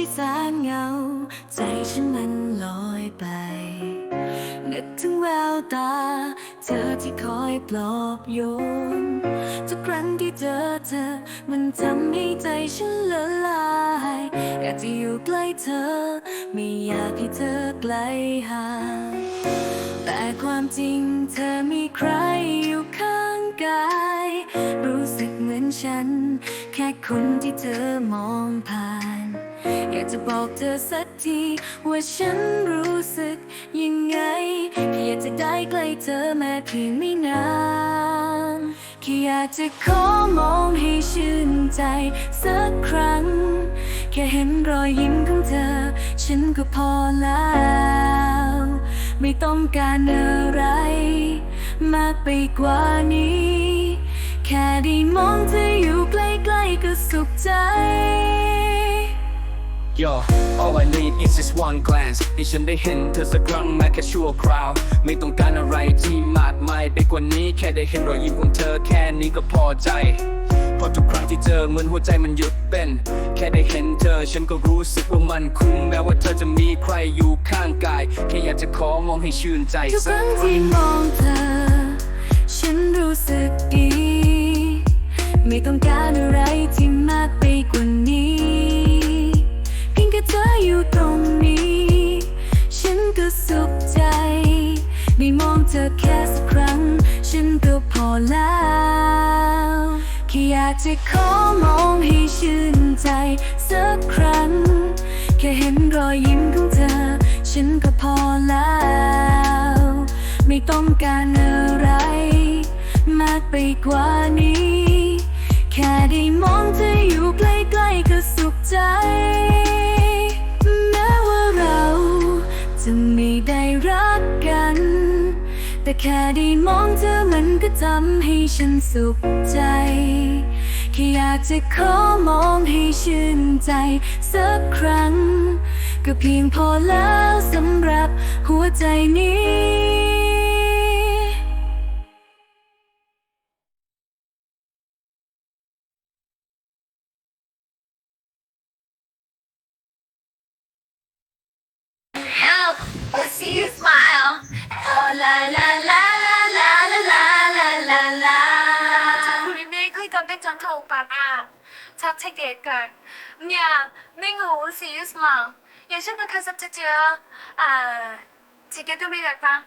ที่แสนเงา ใจฉันมันลอยไป นึกถึงแววตา เธอที่คอยปลอบโยน ทุกครั้งที่เจอเธอ มันทำให้ใจฉันละลายอยากจะอยู่ใกล้เธอ ไม่อยากให้เธอไกลห่างแต่ความจริงเธอมีใครอยู่ข้างกาย รู้สึกเหมือนฉัน แค่คนที่เธอมองผ่าน อยากจะบอกเธอสักทีว่าฉันรู้สึกยังไงแค่อยากจะได้ใกล้เธอแม้เพียงไม่นานแค่อยากจะขอมองให้ชื่นใจสักครั้ง แค่เห็นรอยยิ้มของเธอ ฉันก็พอแล้ว ไม่ต้องการอะไร มากไปกว่านี้ แค่ได้มองเธออยู่ใกล้ๆก็สุขใจ Yo all I need is just one glance ให้ฉันได้เห็นเธอสักครั้งแม้แค่ชั่วคราว ไม่ต้องการอะไรที่มากมายไปกว่านี้แค่ได้เห็นรอยยิ้มของเธอแค่นี้ก็พอใจเพราะทุกครั้งที่เจอเหมือนหัวใจมันหยุดเต้นแค่ได้เห็นเธอฉันก็รู้สึกว่ามันคุ้มแม้ว่าเธอจะมีใครอยู่ข้างกาย แค่อยากจะขอมองให้ชื่นใจทุกครั้งที่มองเธอ ฉันรู้สึกดี ไม่ต้องการอะไรที่มากไปกว่านี้ อแล้วแค่อยากจะขอมองให้ชื่นใจสักครั้ง แค่เห็นรอยยิ้มของเธอ ฉันก็พอแล้ว ไม่ต้องการอะไร มากไปกว่านี้ แค่ได้มองเธออยู่ใกล้ๆก็สุขใจ แค่ได้มองเธอมันก็ทำให้ฉันสุขใจแค่อยากจะขอมองให้ชื่นใจสักครั้ง ก็เพียงพอแล้วสำหรับหัวใจนี้ Oh la la 상대 전차 오빠가 자책 댓글 야 맹우 옷이 있어 예전에 가서 쯔쯔 아 지게도 미랄까